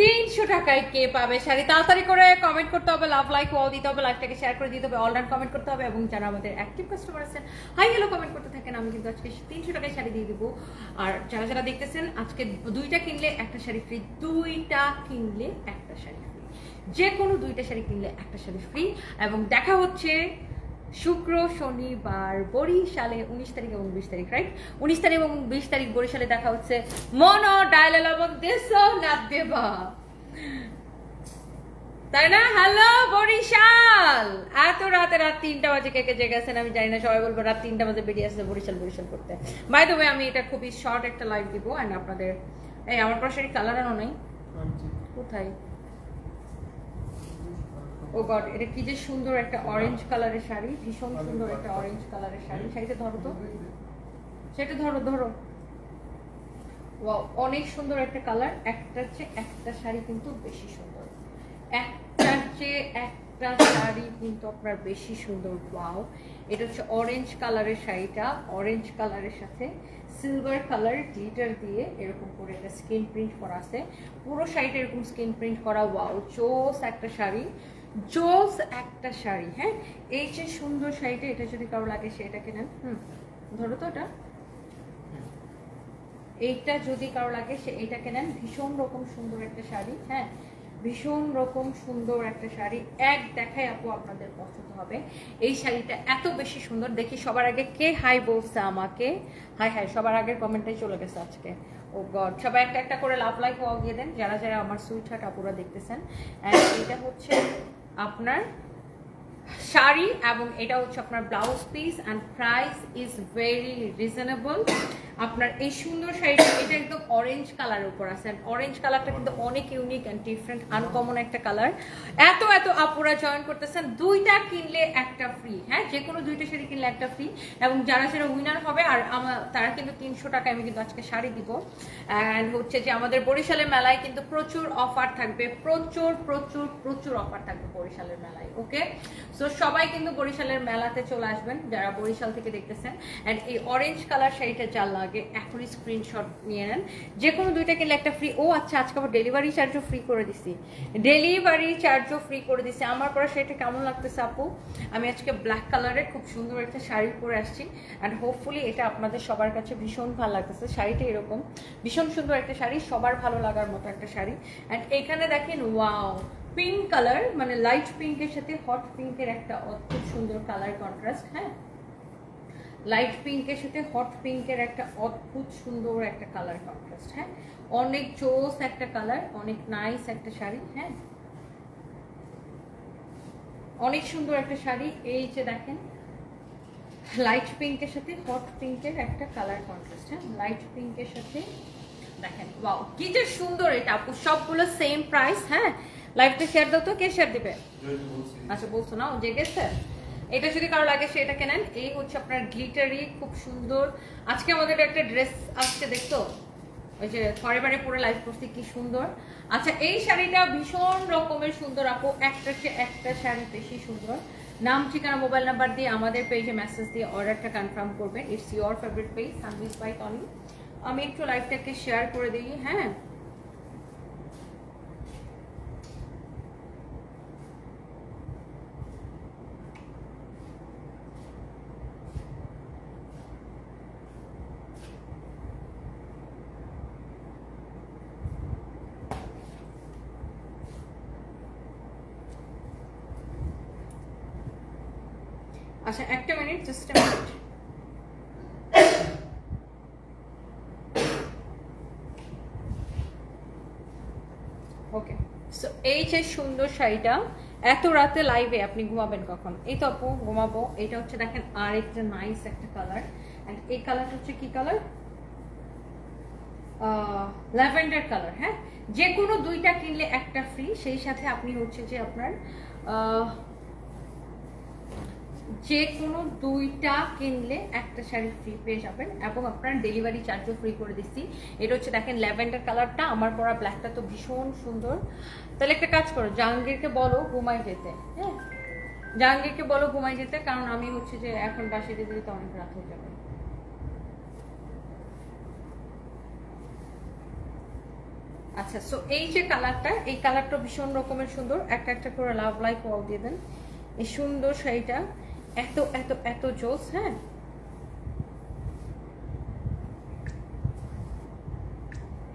তিনশো টাকায় কে পাবে শাড়ি? তাড়াতাড়ি করে কমেন্ট করতে হবে লাভ লাইক ওয়াও দিতে হবে লাইকটাকে শেয়ার করে দিতে হবে অনলাইন কমেন্ট করতে হবে এবং যারা আমাদের অ্যাক্টিভ কাস্টমার আছেন হাই হ্যালো কমেন্ট করতে থাকেন, আমি কিন্তু আজকে তিনশো টাকায় শাড়ি দিয়ে দিব। আর যারা যারা দেখতেছেন, আজকে দুইটা কিনলে একটা শাড়ি ফ্রি দুইটা কিনলে একটা শাড়ি ফ্রি যে কোনো দুইটা শাড়ি কিনলে একটা শাড়ি ফ্রি এবং দেখা হচ্ছে শুক্র শনিবার বরিশালে উনিশ তারিখ এবং বিশ তারিখ রাইট উনিশ তারিখ এবং বিশ তারিখ বরিশালে দেখা হচ্ছে মনো ডায়লাল এবং দেশ না দেবা। তাই না? হ্যালো বরিশাল! এত রাতে রাত তিনটা বাজে কে কে গেছেন আমি জানি না সবাই বলব রাত তিনটা বাজে বেরিয়ে আসছে বরিশাল বরিশাল করতে। বাই দ্য আমি এটা খুবই শর্ট একটা লাইভ দিব অ্যান্ড আপনাদের এই আমার পাশে কালার আনো নাই। কোথায়? ও গড এটা কি যে সুন্দর একটা অরেঞ্জ কালারের শাড়ি, ভীষণ সুন্দর একটা অরেঞ্জ কালারের শাড়ি। ধরো তো। সেটা ধরো ধরো। অনেক সুন্দর একটা কালার একটার চেয়ে একটা শাড়ি কিন্তু বেশি সুন্দর। একটার চেয়ে একটা শাড়ি কিন্তু আপনার বেশি সুন্দর। ওয়াও এটা হচ্ছে অরেঞ্জ কালারের শাড়িটা। অরেঞ্জ কালারের সাথে সিলভার কালার গ্লিটার দিয়ে এরকম করে একটা স্কিন প্রিন্ট করা আছে। পুরো শাড়িটা এরকম স্কিন প্রিন্ট করা। ওয়াও জোস একটা শাড়ি। জোস একটা শাড়ি হ্যাঁ? এই যে সুন্দর শাড়িটা, এটা যদি কারও লাগে সেটা কেনেন হুম, ধরো তো ওটা এইটা যদি কারও লাগে সে এইটা কেনেন ভীষণ রকম সুন্দর একটা শাড়ি হ্যাঁ? ভীষণ রকম সুন্দর একটা শাড়ি। এক দেখায় আপু আপনাদের পছন্দ হবে। এই শাড়িটা এত বেশি সুন্দর। দেখি সবার আগে কে হাই বলছে আমাকে। হাই হাই, সবার আগের কমেন্টটাই চলে গেছে আজকে। ও গড, সবাই একটা একটা করে লাভ লাইক হওয়া গিয়ে দেন। যারা যারা আমার সুইট হার্ট আপুরা দেখতেছেন। এটা হচ্ছে আপনার শাড়ি এবং এটা হচ্ছে আপনার blouse piece and price is very reasonable আপনার এই সুন্দর শাড়িটা, এটা একদম অরেঞ্জ কালারের উপর আছে। অরেঞ্জ কালারটা কিন্তু অনেক ইউনিক অ্যান্ড ডিফারেন্ট আনকমন একটা কালার এত এত আপুরা জয়েন করতেছেন, দুইটা কিনলে একটা ফ্রি হ্যাঁ যে কোনো দুইটা শাড়ি কিনলে একটা ফ্রি এবং যারা যারা উইনার হবে, আর আমার তারা কিন্তু তিনশো টাকা আমি কিন্তু আজকে শাড়ি দিব। অ্যান্ড হচ্ছে যে আমাদের বরিশালের মেলায় কিন্তু প্রচুর অফার থাকবে। প্রচুর প্রচুর প্রচুর অফার থাকবে বরিশালের মেলায় ওকে সো সবাই কিন্তু বরিশালের মেলাতে চলে আসবেন, যারা বরিশাল থেকে দেখতেছেন। অ্যান্ড এই অরেঞ্জ কালার শাড়িটা যার লাগে এখনই স্ক্রিনশট নিয়ে নেন। যে কোনো দুইটা কিনলে একটা ফ্রি ও আচ্ছা আজকে আবার ডেলিভারি চার্জও ফ্রি করে দিছি। ডেলিভারি চার্জও ফ্রি করে দিছি। আমার পরা শাড়িটা কেমন লাগতেছে আপু? আমি আজকে ব্ল্যাক কালারের খুব সুন্দর একটা শাড়ি পরে আসছি। অ্যান্ড হোপফুলি এটা আপনাদের সবার কাছে ভীষণ ভালো লাগতেছে। শাড়িটা এরকম। ভীষণ সুন্দর একটা শাড়ি, সবার ভালো লাগার মতো একটা শাড়ি। অ্যান্ড এখানে দেখেন ওয়াও পিঙ্ক কালার মানে লাইট পিঙ্কের সাথে হট পিঙ্কের একটা অদ্ভুত সুন্দর কালার কন্ট্রাস্ট হ্যাঁ? লাইট পিঙ্কের সাথে হট পিঙ্কের একটা অদ্ভুত সুন্দর একটা কালার কন্ট্রাস্ট হ্যাঁ? অনেক চোস একটা কালার অনেক নাইস একটা শাড়ি হ্যাঁ? অনেক সুন্দর একটা শাড়ি এই যে দেখেন লাইট পিঙ্কের সাথে হট পিঙ্কের একটা কালার কন্ট্রাস্ট হ্যাঁ? লাইট পিঙ্কের সাথে দেখেন ওয়াও কি যে সুন্দর এটা আপু সবগুলো সেম প্রাইস হ্যাঁ? লাইভটা শেয়ার দাও তো কে শেয়ার দিবে? আচ্ছা বলছো না ও জেগেছে? এটা যদি কারও লাগে সেটা কেনেন এই হচ্ছে আপনার গ্লিটারি খুব সুন্দর। আজকে আমাদের একটা ড্রেস আসছে দেখতো ওই যে ঘরে বারে পরে লাইভ করছি, কি সুন্দর। আচ্ছা এই শাড়িটা ভীষণ রকমের সুন্দর, আপু। একটা চেয়ে একটা শাড়ি বেশি সুন্দর। নাম, ঠিকানা মোবাইল নাম্বার দিয়ে আমাদের পেজে মেসেজ দিয়ে অর্ডারটা কনফার্ম করবেন। It's your favourite page Sanvees by Tony আমি একটু লাইভটাকে শেয়ার করে দিই হ্যাঁ? আচ্ছা একটা minute just minute okay so এই যে সুন্দর শাড়িটা, এত রাতে লাইভে আপনি ঘুমাবেন কখন? এই তো আপু, ঘুমাবো। এটা হচ্ছে দেখেন আর একটা নাইস একটা কালার অ্যান্ড এই কালারটা হচ্ছে কি কালার ল্যাভেন্ডার কালার হ্যাঁ? যে কোনো দুইটা কিনলে একটা ফ্রি সেই সাথে আপনি হচ্ছে যে আপনার যে কোনো দুইটা কিনলে একটা শাড়ি ফ্রি পেয়ে যাবেন এবং আপনার ডেলিভারি চার্জও ফ্রি করে দিচ্ছি। এটা হচ্ছে দেখেন ল্যাভেন্ডার কালারটা আমার পরা ব্ল্যাকটা তো ভীষণ সুন্দর। তাহলে একটা কাজ করো, জাহাঙ্গীরকে বলো ঘুমাই যেতে হ্যাঁ? জাহাঙ্গীরকে বলো ঘুমাই যেতে, কারণ আমি হচ্ছে যে এখন বাসে যেতে যেতে অনেক রাত হয়ে যাবে। আচ্ছা সো এই যে কালারটা এই কালারটা ভীষণ রকমের সুন্দর। একটা একটা করে লাভ লাইক ওয়াল দিয়ে দেন। এই সুন্দর শাড়িটা। এত এত এত জোস হ্যাঁ?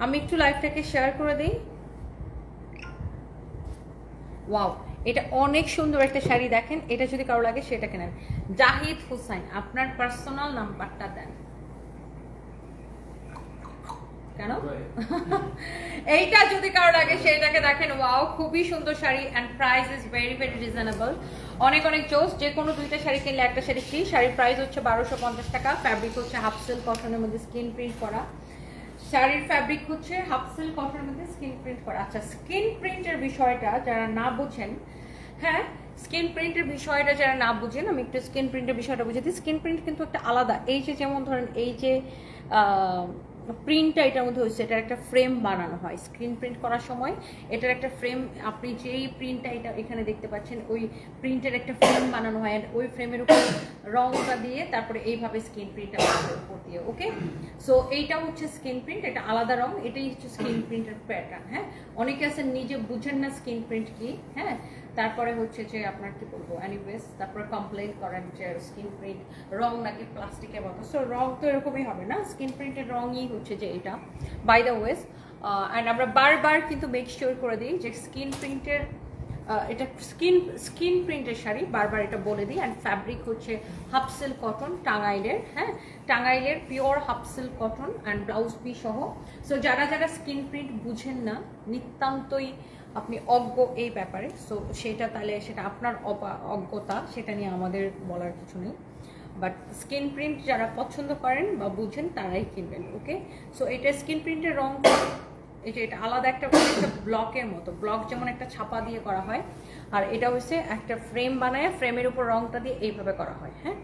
আমি একটু লাইভটাকে শেয়ার করে দিই। ওয়াও এটা অনেক সুন্দর একটা শাড়ি দেখেন, এটা যদি কারও লাগে সেটা কেনেন জাহিদ হুসাইন, আপনার পার্সোনাল নাম্বারটা দেন। কেন? এইটা যদি কারও লাগে সেটাকে দেখেন ওয়াও খুবই সুন্দর sari and price is very very reasonable অনেক অনেক চোস যে কোনো দুইটা শাড়ি কিনলে একটা শাড়ি ফ্রি শাড়ির প্রাইস হচ্ছে বারোশো পঞ্চাশ টাকা। ফ্যাব্রিক হচ্ছে হাফ সিল্ক কটনের মধ্যে স্কিন প্রিন্ট করা। শাড়ির ফ্যাব্রিক হচ্ছে হাফ সিল্ক কটনের মধ্যে স্কিন প্রিন্ট করা। আচ্ছা স্কিন প্রিন্টের বিষয়টা যারা না বুঝেন হ্যাঁ স্কিন প্রিন্টের বিষয়টা যারা না বুঝেন আমি একটু স্কিন প্রিন্টের বিষয়টা বুঝে দিই। স্কিন প্রিন্ট কিন্তু একটা আলাদা। এই যে যেমন ধরেন এই যে প্রিন্টটা এটার মধ্যে হচ্ছে এটার একটা ফ্রেম বানানো হয়। স্ক্রিন প্রিন্ট করার সময় এটার একটা ফ্রেম আপনি যেই প্রিন্টটা এটা এখানে দেখতে পাচ্ছেন, ওই প্রিন্টের একটা ফ্রেম বানানো হয় and ওই ফ্রেমের উপর রংটা দিয়ে তারপরে এইভাবে স্ক্রিন প্রিন্টটা উপর দিয়ে ওকে সো এইটা হচ্ছে স্ক্রিন প্রিন্ট এটা আলাদা রং, এটাই হচ্ছে স্ক্রিন প্রিন্টের প্যাটার্ন হ্যাঁ? অনেকে আছেন নিজে বুঝেন না স্ক্রিন প্রিন্ট কি হ্যাঁ? তারপরে হচ্ছে যে আপনার কি বলব অ্যানিওয়েজ তারপরে কমপ্লেন করেন যে স্কিন প্রিন্ট রং নাকি প্লাস্টিকের মতো। সো রং তো এরকমই হবে না স্কিন প্রিন্টের রঙই হচ্ছে যে এটা। বাই দ্য ওয়েজ অ্যান্ড আমরা বারবার কিন্তু মেক শিওর করে দিই যে স্কিন প্রিন্টের এটা স্কিন স্কিন প্রিন্টের শাড়ি বারবার এটা বলে দিই। অ্যান্ড ফ্যাব্রিক হচ্ছে হাফ সিল্ক কটন টাঙ্গাইলের হ্যাঁ? টাঙ্গাইলের pure half silk cotton and blouse piece সহ। সো যারা যারা স্কিন প্রিন্ট বুঝেন না, নিতান্তই আপনি অজ্ঞ এই ব্যাপারে সো সেটা তাহলে সেটা আপনার অজ্ঞতা, সেটা নিয়ে আমাদের বলার কিছু নেই। বাট স্কিন প্রিন্ট যারা পছন্দ করেন বা বুঝেন, তারাই কিনবেন ওকে সো এটা স্কিন প্রিন্টের রং যে এটা আলাদা একটা একটা ব্লকের মতো ব্লক যেমন একটা ছাপা দিয়ে করা হয়, আর এটা হচ্ছে একটা ফ্রেম বানায় ফ্রেমের উপর রংটা দিয়ে এইভাবে করা হয় হ্যাঁ?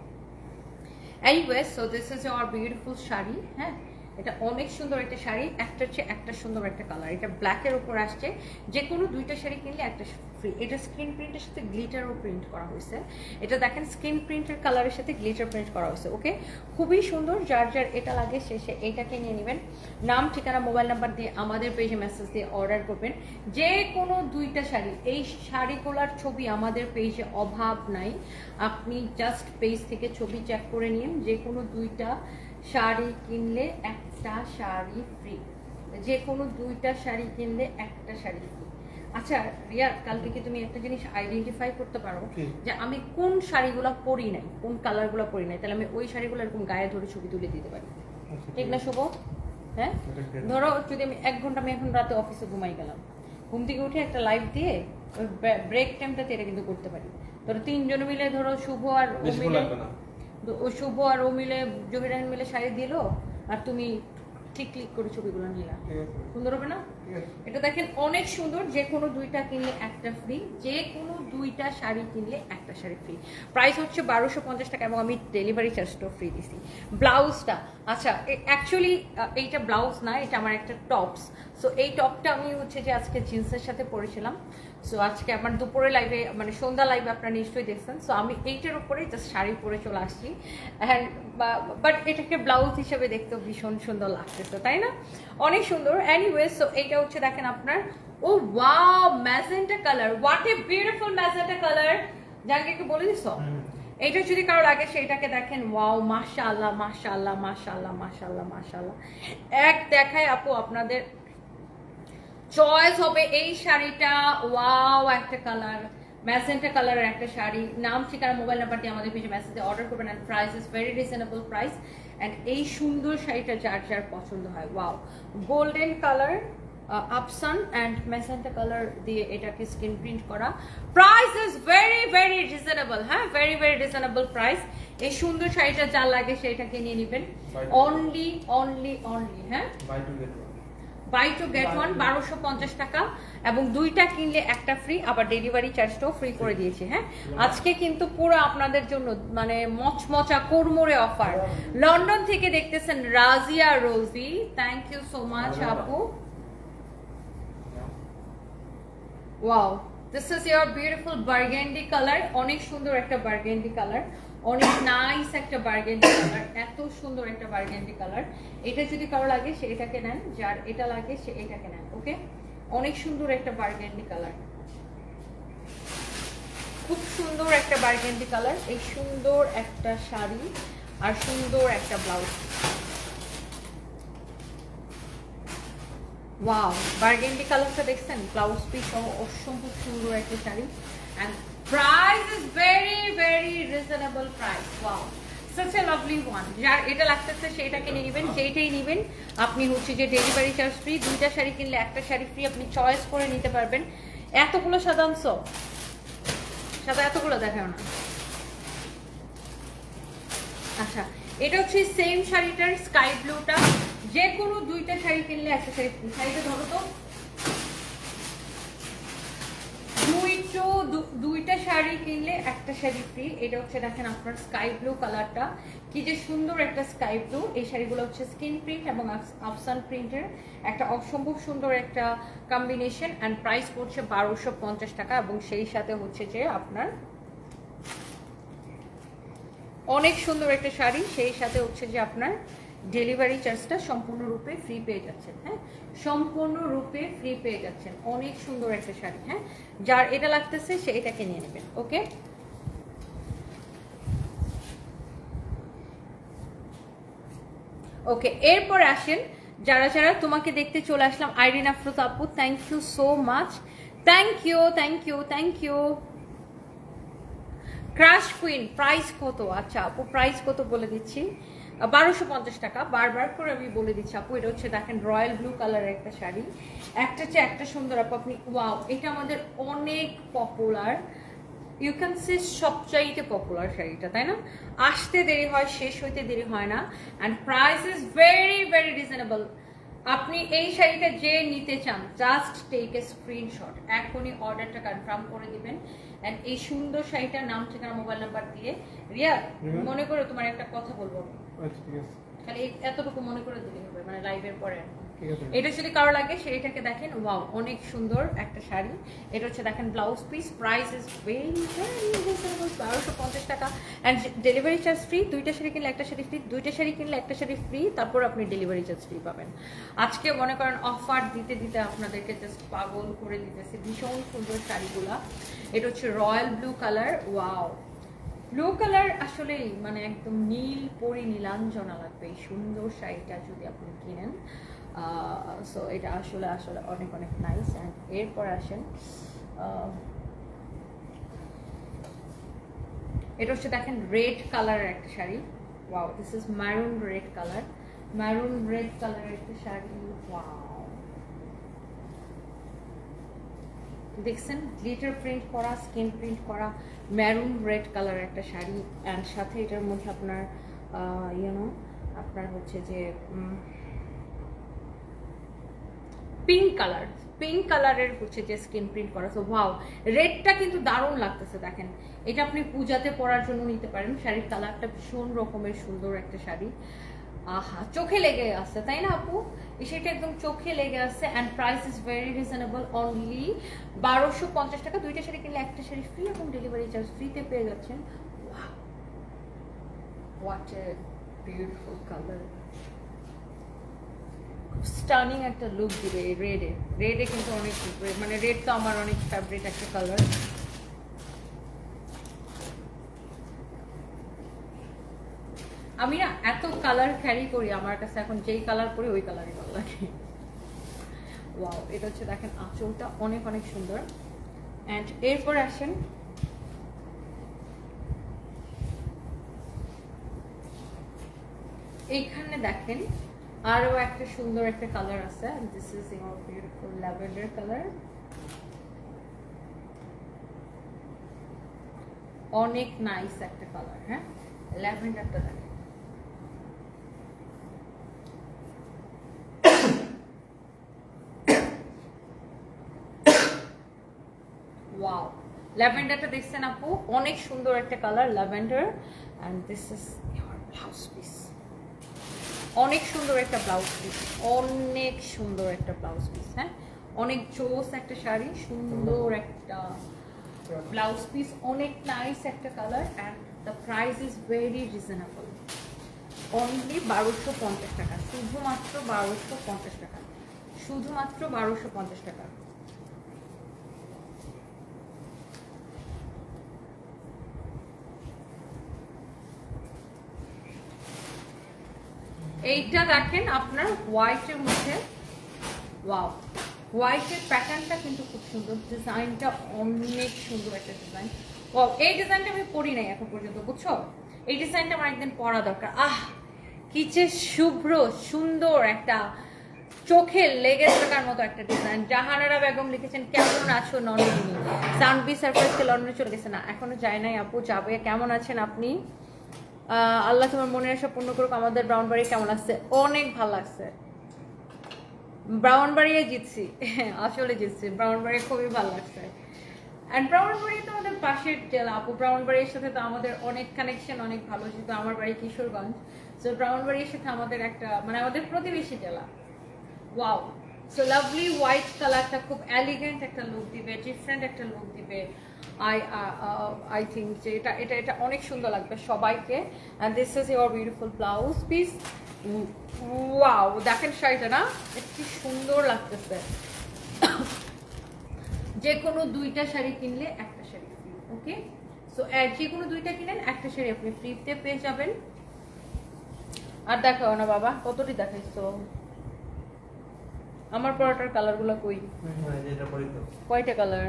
Anyway so this is our beautiful sari হ্যাঁ? এটা অনেক সুন্দর একটা শাড়ি, একটা হচ্ছে একটা সুন্দর একটা কালার এটা ব্ল্যাকের উপর আসছে। যে কোনো দুইটা শাড়ি কিনলে একটা ফ্রি এটা স্ক্রিন প্রিন্টের সাথে গ্লিটারও প্রিন্ট করা হয়েছে। এটা দেখেন স্ক্রিন প্রিন্টের কালারের সাথে গ্লিটার প্রিন্ট করা হয়েছে ওকে খুবই সুন্দর, যার যার এটা লাগে সে এইটাকে নিয়ে নেবেন। নাম, ঠিকানা মোবাইল নাম্বার দিয়ে আমাদের পেজে মেসেজ দিয়ে অর্ডার করবেন। যে কোনো দুইটা শাড়ি, এই শাড়িগুলার ছবি আমাদের পেজে অভাব নাই। আপনি জাস্ট পেজ থেকে ছবি চেক করে নিন। যে কোনো দুইটা শাড়ি কিনলে একটা শাড়ি ফ্রি যে কোনো দুইটা শাড়ি কিনলে একটা শাড়ি ফ্রি আচ্ছা রিয়া কালকে কি তুমি একটা জিনিস আইডেন্টিফাই করতে পারো যে আমি কোন শাড়িগুলো পরি নাই কোন কালারগুলো পরি নাই তাহলে আমি ওই শাড়িগুলো এরকম গায়ে ধরে ছবি তুলে দিতে পারি। ঠিক না শুভ? হ্যাঁ? ধরো যদি আমি এক ঘণ্টা আমি এখন রাতে অফিসে ঘুমাই গেলাম। ঘুম থেকে উঠে একটা লাইভ দিয়ে ওই ব্রেক টাইমটাতে এটা কিন্তু করতে পারি। ধরো তিনজন মিলে ধরো শুভ আর ও মিলে ও শুভ আর ও মিলে জহিরান মিলে শাড়ি দিলো আর তুমি ঠিক ক্লিক করে ছবিগুলো নিলা ঠিক সুন্দর হবে না। এটা দেখেন, অনেক সুন্দর, যে কোনো দুইটা কিনলে একটা ফ্রি যে কোনো দুইটা শাড়ি কিনলে একটা শাড়ি ফ্রি প্রাইস হচ্ছে বারোশো পঞ্চাশ টাকা এবং আমি ডেলিভারি চার্জটাও ফ্রি দিছি। ব্লাউজটা আচ্ছা অ্যাকচুয়ালি এইটা ব্লাউজ না, এটা আমার একটা টপস সো এই টপটা আমি হচ্ছে যে আজকে জিন্সের সাথে পরেছিলাম। সো আজকে আমার দুপুরে লাইভে মানে সন্ধ্যা লাইভে আপনারা নিশ্চয়ই দেখছেন। সো আমি এইটার উপরে জাস্ট শাড়ি পরে চলে আসছি। হ্যাঁ বাট এটাকে ব্লাউজ হিসেবে দেখতেও ভীষণ সুন্দর লাগতেছে, তাই না? অনেক সুন্দর। এনিওয়ে সো এইটা হচ্ছে দেখেন আপনার। ও wow magenta colour what a beautiful magenta colour জাঙ্গিকে বলে দিছো হুম। এইটা যদি কারও লাগে সেটাকে দেখেন ওয়াও মাশাআল্লাহ মাশাআল্লাহ মাশাআল্লাহ মাশাআল্লাহ মাশাআল্লাহ। এক দেখায় আপু আপনাদের চয়েস হবে এই শাড়িটা। ওয়াও একটা কালার ম্যাজেন্টা কালারের একটা শাড়ি। নাম ঠিকানা মোবাইল নাম্বার দিয়ে আমাদের পেজে মেসেজে অর্ডার করবেন and price is very reasonable price and এই সুন্দর শাড়িটা যার যার পছন্দ হয়। ওয়াও গোল্ডেন কালার আপসান অ্যান্ড ম্যাজেন্টা কালার দিয়ে এটাকে স্ক্রিন প্রিন্ট করা। Price is very very reasonable হ্যাঁ? ভেরি ভেরি রিজনেবল প্রাইস এই সুন্দর শাড়িটা যার লাগে সেটাকে নিয়ে নেবেন। অনলি অনলি অনলি হ্যাঁ. বাই টু গেট ওয়ান বারোশো পঞ্চাশ টাকা। এবং দুইটা কিনলে একটা ফ্রি আবার ডেলিভারি চার্জটাও ফ্রি করে দিয়েছি হ্যাঁ? আজকে কিন্তু পুরো আপনাদের জন্য মানে মচমচা কোরমোরে অফার লন্ডন থেকে দেখতেছেন Razia Rosy. Thank you so much আপু। Wow this is your beautiful burgundy colour অনেক সুন্দর একটা বার্গেন্ডি কালার অনেক নাইস একটা বার্গেন্ডি কালার এত সুন্দর একটা বার্গেন্ডি কালার এটা যদি কারও লাগে, সে এটাকে নেন। যার এটা লাগে, সে এটাকে নেন ওকে অনেক সুন্দর একটা বার্গেন্ডি কালার খুব সুন্দর একটা বার্গেন্ডি কালার এই সুন্দর একটা শাড়ি আর সুন্দর একটা ব্লাউজ ওয়াও বার্গেন্ডি কালারটা দেখছেন? ব্লাউজ পিস অসম্ভব সুন্দর একটা sari. And price is very very reasonable price wow such a lovely one যার এটা লাগতেছে সেইটাকে নেবেন যেইটাই নেবেন। আপনি হচ্ছে যে ডেলিভারি চার্জ ফ্রি দুইটা শাড়ি কিনলে একটা শাড়ি ফ্রি আপনি চয়েস করে নিতে পারবেন। এতগুলো সাধাংশ সাদা এতগুলো দেখাও না। আচ্ছা এটা হচ্ছে সেম শাড়িটার স্কাই ব্লুটা যে কোনো দুইটা শাড়ি কিনলে একটা শাড়ি, শাড়িটা ধরো তো। দুইটো দুইটা শাড়ি কিনলে একটা শাড়ি ফ্রি এটা হচ্ছে দেখেন আপনার স্কাই ব্লু কালারটা কি যে সুন্দর একটা স্কাই ব্লু এই শাড়িগুলো হচ্ছে স্কিন প্রিন্ট এবং আফসান প্রিন্টের একটা অসম্ভব সুন্দর একটা কম্বিনেশন অ্যান্ড প্রাইস পড়ছে বারোশো পঞ্চাশ টাকা এবং সেই সাথে হচ্ছে যে আপনার অনেক সুন্দর একটা শাড়ি। সেই সাথে হচ্ছে যে আপনার ডেলিভারি চার্জটা সম্পূর্ণরূপে ফ্রি পেয়ে যাচ্ছেন হ্যাঁ? সম্পূর্ণরূপে ফ্রি পেয়ে যাচ্ছেন। অনেক সুন্দর একটা শাড়ি হ্যাঁ? যার এটা লাগতেছে, সে এটাকে নিয়ে নেবেন ওকে ওকে এরপর আসেন যারা যারা তোমাকে দেখতে চলে আসলাম, আইরিন আফরোজ আপু thank you so much thank you thank you thank you crush queen price কত? আচ্ছা আপু প্রাইস কত বলে দিচ্ছি? বারোশো পঞ্চাশ টাকা। বারবার করে আমি বলে দিচ্ছি আপু এটা হচ্ছে দেখেন রয়্যাল ব্লু কালারের একটা শাড়ি। একটা চেয়ে একটা সুন্দর আপু আপনি ওয়াও এটা আমাদের অনেক পপুলার। ইউ ক্যান সে সবচাইতে পপুলার শাড়িটা তাই না? আসতে দেরি হয় শেষ হইতে দেরি হয় না। And price is very very reasonable আপনি এই শাড়িটা যে নিতে চান জাস্ট টেক এ স্ক্রিনশট এখনই অর্ডারটা কনফার্ম করে দিবেন। এন্ড এই সুন্দর শাড়িটার নাম ঠিকানা মোবাইল নাম্বার দিয়ে। রিয়া মনে করে তোমার একটা কথা বলব। আচ্ছা ঠিক আছে। খালি এতটুকু মনে করে দিলে হবে মানে লাইভের পরে। আর কি। ঠিক আছে। এটা যদি কারও লাগে সেইটাকে দেখেন ওয়াও অনেক সুন্দর একটা শাড়ি। এটা হচ্ছে দেখেন blouse piece price is very very reasonable বারোশো পঞ্চাশ টাকা। অ্যান্ড ডেলিভারি চার্জ ফ্রি দুইটা শাড়ি কিনলে একটা শাড়ি ফ্রি দুইটা শাড়ি কিনলে একটা শাড়ি ফ্রি তারপর আপনি ডেলিভারি চার্জ ফ্রি পাবেন। আজকে মনে করেন অফার দিতে দিতে আপনাদেরকে জাস্ট পাগল করে দিতেছে ভীষণ সুন্দর শাড়িগুলা। এটা হচ্ছে royal blue colour wow blue colour আসলেই মানে একদম নীল, পরি নীলাঞ্জনা লাগবে। এই সুন্দর শাড়িটা যদি আপনি কিনেন সো এটা আসলে আসলে অনেক অনেক নাইস অ্যান্ড এরপর আসেন এটা হচ্ছে দেখেন রেড কালারের একটা sari. Wow this is maroon red colour maroon red কালারের একটা শাড়ি ওয়াও দেখছেন? গ্লিটার প্রিন্ট করা স্কিন প্রিন্ট করা ম্যারুন রেড কালার একটা শাড়ি অ্যান্ড সাথে এটার মধ্যে আপনার ইউনো আপনার হচ্ছে যে পিঙ্ক কালার পিঙ্ক কালারের হচ্ছে যে স্কিন প্রিন্ট করা। সো ওয়াও রেডটা কিন্তু দারুণ লাগতেছে, দেখেন। এটা আপনি পূজাতে পরার জন্য নিতে পারেন। শাড়ির কালারটা ভীষণ রকমের সুন্দর একটা শাড়ি। আহা, চোখে লেগে আসছে তাই না আপু? শাড়িটা একদম চোখে লেগে আসছে and price is very reasonable only বারোশো পঞ্চাশ টাকা। দুইটা শাড়ি কিনলে একটা শাড়ি ফ্রি এবং ডেলিভারি চার্জ ফ্রিতে পেয়ে যাচ্ছেন। What a beautiful colour stunning একটা লুক দিবে রেডে রেডে কিন্তু অনেক মানে রেড তো আমার অনেক ফেভারিট একটা কালার আমি না এত কালার ক্যারি করি আমার কাছে এখন যেই কালার করি ওই কালারই ভালো লাগে। ওয়াও এটা হচ্ছে দেখেন আঁচলটা অনেক অনেক সুন্দর। অ্যান্ড এরপর আসেন এইখানে দেখেন আরও একটা সুন্দর একটা কালার আছে। This is your beautiful lavender colour অনেক নাইস একটা কালার হ্যাঁ? ল্যাভেন্ডারটা দেখেন। ওয়াও ল্যাভেন্ডারটা দেখছেন আপু? অনেক সুন্দর একটা colour lavender and this is your blouse piece অনেক সুন্দর একটা ব্লাউজ পিস অনেক সুন্দর একটা ব্লাউজ পিস হ্যাঁ? অনেক জোস একটা শাড়ি, সুন্দর একটা ব্লাউজ পিস অনেক নাইস একটা colour and the price is very reasonable only বারোশো পঞ্চাশ টাকা, শুধুমাত্র বারোশো পঞ্চাশ টাকা, শুধুমাত্র বারোশো পঞ্চাশ টাকা। এইটা দেখেন আপনার হোয়াইটের মধ্যে। ওয়াও হোয়াইটের প্যাটার্নটা কিন্তু খুব সুন্দর। ডিজাইনটা অনেক সুন্দর একটা ডিজাইন ও এই ডিজাইনটা আমি পরি নাই এখন পর্যন্ত, বুঝছ? এই ডিজাইনটা আমার একদিন পরা দরকার। আহ! কি যে শুভ্র, সুন্দর একটা, চোখে লেগে থাকার মতো একটা ডিজাইন জাহানারা বেগম লিখেছেন, কেমন আছো নন্দিনী? সানবি সারপ্রাইজকে লন্ডনে চলে গেছে। না, এখনও যায় নাই আপু, যাবে। কেমন আছেন আপনি? আল্লাহ তোমার মনের আশা পূর্ণ করুক। আমাদের ব্রাউন বাড়ি কেমন লাগছে অনেক ভালো লাগছে। ব্রাউনবাড়িয়ে জিতছি। আসলে জিতছি। ব্রাউনবাড়ি খুবই ভালো লাগছে। অ্যান্ড ব্রাউনবাড়ি তো আমাদের পাশের জেলা। আপু ব্রাউনবাড়ির সাথে তো আমাদের অনেক কানেকশন অনেক ভালো। যেহেতু আমার বাড়ি কিশোরগঞ্জ। সো ব্রাউনবাড়ির সাথে আমাদের একটা মানে আমাদের প্রতিবেশী জেলা। ওয়াও সো লাভলি হোয়াইট কালারটা খুব এলিগেন্ট একটা লুক দিবে ডিফারেন্ট একটা লুক দিবে। আই আই থিঙ্ক যে এটা এটা এটা অনেক সুন্দর লাগবে সবাইকে। And this is your beautiful blouse piece wow দেখেন শাড়িটা না? কি সুন্দর লাগতেছে। যে কোনো দুইটা শাড়ি কিনলে একটা শাড়ি ফ্রি ওকে সো যে কোনো দুইটা কিনেন, একটা শাড়ি আপনি ফ্রিতে পেয়ে যাবেন। আর দেখাও না বাবা, কতটি দেখাইছো? আমার পরোটার কালারগুলো কই। কয়টা কালার?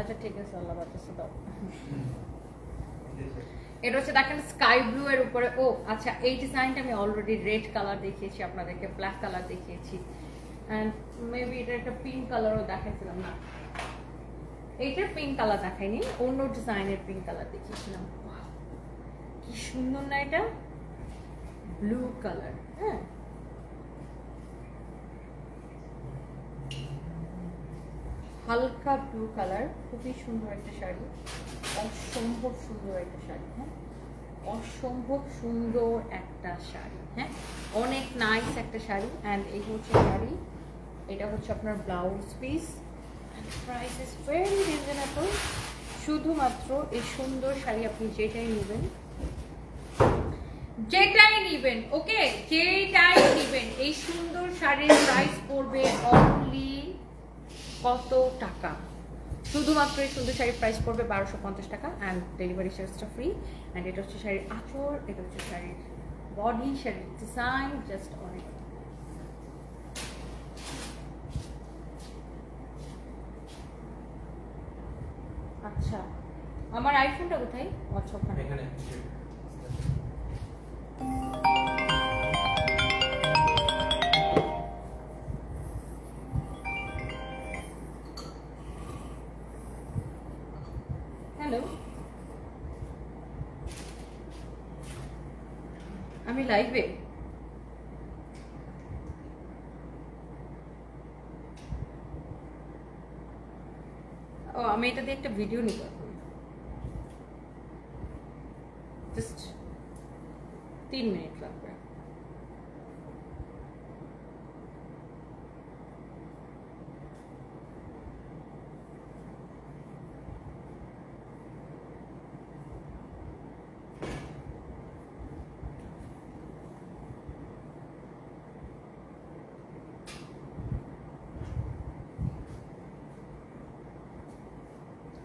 আচ্ছা ঠিক আছে, আল্লাহ বাতাসে দাও। এটা হচ্ছে দেখেন স্কাই ব্লু এর উপরে। ও আচ্ছা এই ডিজাইনটা আমি অলরেডি রেড কালার দেখিয়েছি, আপনাদেরকে ব্ল্যাক কালার দেখিয়েছি। অ্যান্ড মেবি এটা একটা পিঙ্ক কালারও দেখাইছিলাম না। এইটার পিঙ্ক কালার দেখাইনি, অন্য ডিজাইনের পিঙ্ক কালার দেখিয়েছিলাম। কি সুন্দর না এটা? ব্লু কালার হ্যাঁ। হালকা ব্লু কালার খুবই সুন্দর একটা শাড়ি, অসম্ভব সুন্দর একটা শাড়ি হ্যাঁ? অসম্ভব সুন্দর একটা শাড়ি হ্যাঁ? অনেক নাইস একটা শাড়ি অ্যান্ড এই হচ্ছে শাড়ি, এটা হচ্ছে আপনার blouse piece price is very reasonable শুধুমাত্র এই সুন্দর শাড়ি আপনি যেটাই নেবেন, যেটাই নিবেন ওকে যেটাই নিবেন, এই সুন্দর শাড়ির প্রাইস পড়বে অনলি কত টাকা? শুধুমাত্র এই সুন্দর শাড়ির প্রাইস পড়বে বারোশো পঞ্চাশ টাকা অ্যান্ড ডেলিভারি চার্জটা ফ্রি অ্যান্ড এটা হচ্ছে শাড়ির আঁচড় এটা হচ্ছে শাড়ির বডি শাড়ির ডিজাইন জাস্ট অনেক আচ্ছা আমার আইফোনটা কোথায়? আচ্ছা ওখানে। একটা ভিডিও নিব জাস্ট তিন মিনিট লাগবে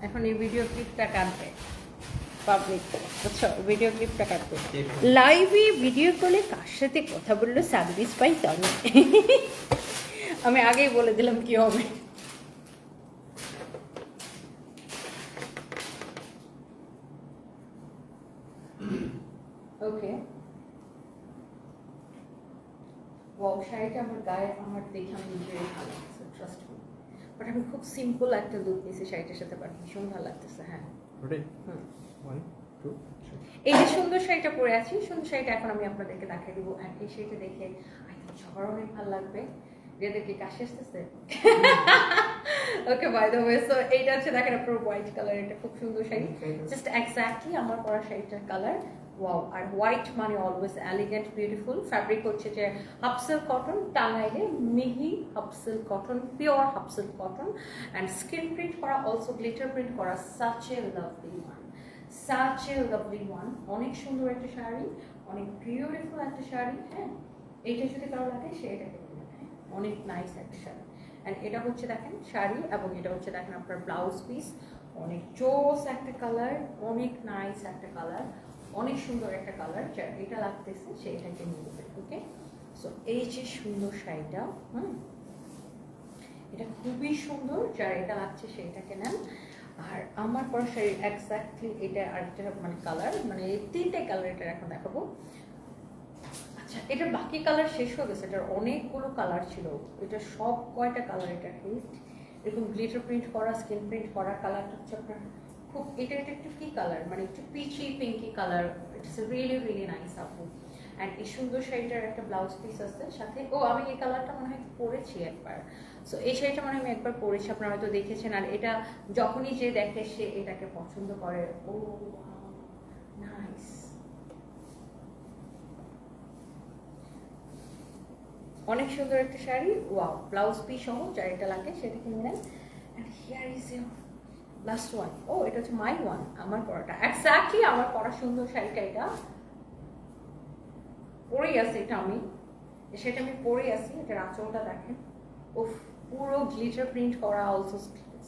এখন এই ভিডিও ক্লিপটা কাটবে। পাবলিক বুঝছ? ভিডিও ক্লিপটা কাটবে। লাইভে ভিডিও কলে কার সাথে কথা বলল সার্ভিস পাই আমি আমি আগেই বলে দিলাম কি হবে। ওকে ওয়াও শাড়িটা আমার গায়ে আমার দেখে আমি ভালো ট্রাস্ট বাট আমি খুব সিম্পল একটা লুক নিয়েছি শাড়িটার সাথে বাট ভীষণ ভালো লাগতেছে হ্যাঁ. এই যে সুন্দর শাড়িটা পরে আছি সুন্দর শাড়িটা এখন আমি আপনাদেরকে দেখাই দিব। আর এই শাড়িটা দেখে আই থিঙ্ক সবার অনেক ভালো লাগবে। কি কাশি আসতেছে? Okay by the way so এইটা হচ্ছে দেখেন আপনার হোয়াইট কালার এটা খুব সুন্দর শাড়ি। জাস্ট এক্স্যাক্টলি আমার পরা শাড়িটার কালার ওয়াও আর হোয়াইট মানে অলওয়েজ এলিগেন্ট বিউটিফুল ফ্যাব্রিক হচ্ছে যে হাফসেল কটন টাঙ্গাইলে মিহি হাফসেল cotton pure হাফসেল cotton and screen print করা অলসো গ্লিটার প্রিন্ট করা such a lovely one such a lovely one অনেক সুন্দর একটা শাড়ি, অনেক বিউটিফুল একটা শাড়ি হ্যাঁ? এইটা যদি কারও লাগে, সে এটাকে হ্যাঁ? অনেক নাইস একটা শাড়ি। অ্যান্ড এটা হচ্ছে দেখেন শাড়ি, এবং এটা হচ্ছে দেখেন আপনার ব্লাউজ পিস অনেক জোস একটা কালার অনেক নাইস একটা কালার অনেক সুন্দর একটা কালার যার এটা লাগতেছে সে এটাকে নিয়ে নেবেন ওকে সো এই যে সুন্দর শাড়িটা, হুম? এটা খুবই সুন্দর, যার এটা লাগছে সেটাকে নেন। আর আমার পরা শাড়ির এক্স্যাক্টলি এটা আরেকটা মানে কালার মানে তিনটে কালার এটা এখন দেখাবো। আচ্ছা এটা বাকি কালার শেষ হয়ে গেছে, এটার অনেকগুলো কালার ছিল। এটা সব কয়টা কালার এটা হিস্ট এরকম গ্লিটার প্রিন্ট করা স্কিন প্রিন্ট করা কালারটা হচ্ছে আপনার খুব, এটা এটা একটু কি কালার মানে একটু peachy pinky colour it's really really nice আপু। অ্যান্ড এই সুন্দর শাড়িটার একটা ব্লাউজ পিস আছে, সাথে, ও, আমি এই কালারটা মনে হয় পরেছি একবার। সো এই শাড়িটা মনে আমি একবার পরেছি, আপনারা হয়তো দেখেছেন। আর এটা যখনই যে দেখে, সে এটাকে পছন্দ করে। ও নাইস অনেক সুন্দর একটা শাড়ি ওয়াও ব্লাউজ পিস সহ এটা লাগে, সেটা কিনে নেন। And here is last one ও এটা হচ্ছে মাই ওয়ান আমার পরাটা এক্স্যাক্টলি আমার পরা সুন্দর শাড়িটা এটা। পরেই আছে এটা আমি। সেটা আমি পরেই আছি। এটার আঁচলটা দেখেন। ও পুরো গ্লিটার প্রিন্ট করা অলসো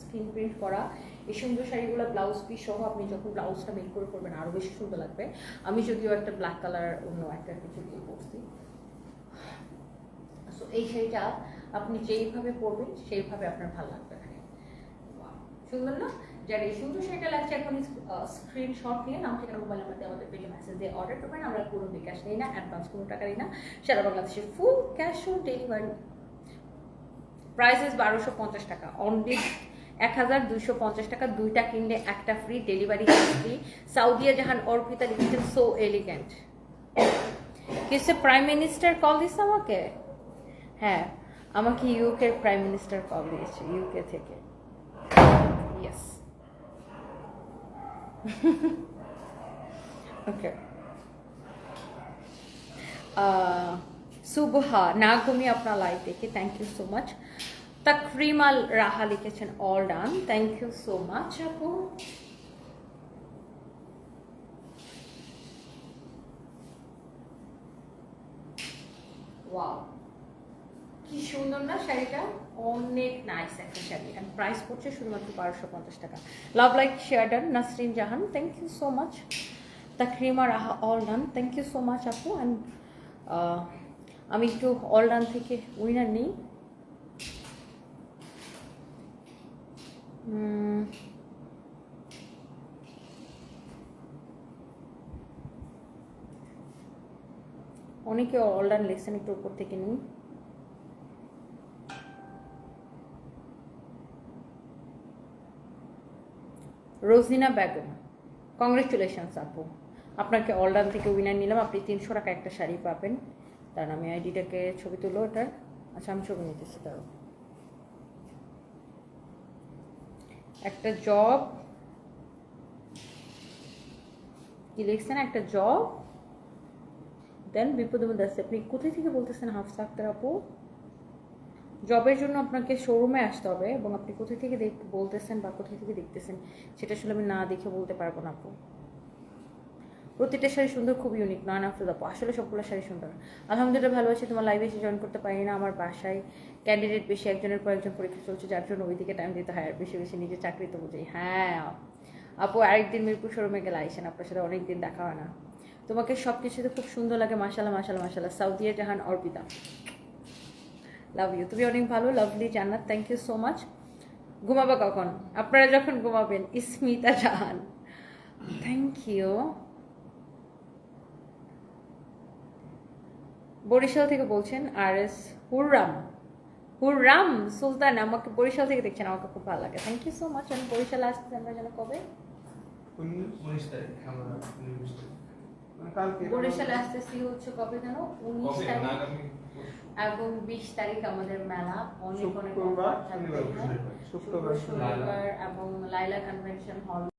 স্কিন প্রিন্ট করা। এই সুন্দর শাড়িগুলো ব্লাউজ পিস সহ আপনি যখন ব্লাউজটা মেক করে করবেন আরও বেশি সুন্দর লাগবে। আমি যদিও একটা ব্ল্যাক কালার অন্য একটা কিছু দিয়ে করছি সো এই শাড়িটা আপনি যেইভাবে পরবেন, সেইভাবে আপনার ভালো লাগবে সুন্দর না? যার এই সুন্দর শাড়িটা লাগছে, এখন স্ক্রিনশট নিয়ে নাম, ঠিকানা মোবাইল নাম্বার দিয়ে আমাদের পেজে মেসেজ দিয়ে অর্ডার করবেন। আমরা পুরো বিকাশ নিই না অ্যাডভান্স কোনো টাকা নিই না। সারা বাংলাদেশে full cash on delivery prices বারোশো পঞ্চাশ টাকা। অনলি এক হাজার দুইশো পঞ্চাশ টাকা। দুইটা কিনলে একটা free delivery free Saudia Jahan Arpita লিখেছেন সো এলিগেন্ট কিসে প্রাইম মিনিস্টার কল দিচ্ছে আমাকে? হ্যাঁ আমাকে ইউকের প্রাইম মিনিস্টার কল দিয়েছে ইউকে থেকে। ইয়েস ওকে সুবহা না ঘুমিয়ে আপনার লাইভ দেখে থ্যাংক ইউ সো মাচ তাকরিমাল রাহা লিখেছেন all done thank you so much আপু ওয়াও কি সুন্দর না শাড়িটা? অনেক নাইস একটা শাড়ি। অ্যান্ড প্রাইস পড়ছে শুধুমাত্র বারোশো পঞ্চাশ টাকা। Love like share done Nasrin Jahan thank you so much Takrima Raha all done thank you so much আপু অ্যান্ড আমি একটু অল ডান থেকে উইনার নেই। অনেকে অল ডান লিখছেন একটু উপর থেকে নিই। রোজিনা বেগম কংগ্রেচুলেশনস আপু। আপনাকে অলডান থেকে উইনার নিলাম, আপনি তিনশো টাকা একটা শাড়ি পাবেন। কারণ আমি আইডিটাকে ছবি তুলো ওটার আচ্ছা আমি ছবি নিতেছি তারও একটা জব কি লিখছেন? একটা জব দেন বিপদ আপনি কোথায় থেকে বলতেছেন হাফসা আক্তার আপু? জবের জন্য আপনাকে শোরুমে আসতে হবে এবং আপনি কোথায় থেকে দেখ, বলতেছেন বা কোথায় থেকে দেখতেছেন, সেটা আসলে আমি না দেখে বলতে পারব না আপু। প্রতিটা শাড়ি সুন্দর, খুব ইউনিক নয় না আপু। আসলে সবগুলো শাড়ি সুন্দর। আলহামদুলিল্লাহ ভালো আছি, তোমার লাইভে এসে জয়েন করতে পারি না। আমার বাসায় ক্যান্ডিডেট বেশি, একজনের পর একজন পরীক্ষা চলছে, যার জন্য ওইদিকে টাইম দিতে হয় আর বেশি বেশি নিজের চাকরি তো বুঝি হ্যাঁ আপু, আরেকদিন মিরপুর শোরুমে গেলে আইসেন, আপনার সাথে অনেকদিন দেখা হয় না। তোমাকে সব কিছুতে খুব সুন্দর লাগে মাসালা মাসালা মাসালা সাউদিয়া জাহান অর্পিতা। লাভ ইউ তুমি অনেক ভালো lovely Jannat thank you so much ঘুমাবা কখন? আপনারা যখন ঘুমাবেন ইসমিতা জাহান। থ্যাংক ইউ বরিশাল থেকে বলছেন আর এস হুররাম। হুররাম সুলতান আমাকে বরিশাল থেকে দেখছেন আমাকে খুব ভালো লাগে। থ্যাংক ইউ সো মাচ আমি বরিশালে আসতে আমরা যেন কবে? মানে কালকে। বরিশালে আসতেছি হচ্ছে কবে যেন? উনিশ? তারিখ। এবং বিশ তারিখ আমাদের মেলা। অনেক অনেক শুক্রবার, এবং লাইলা কনভেনশন হল।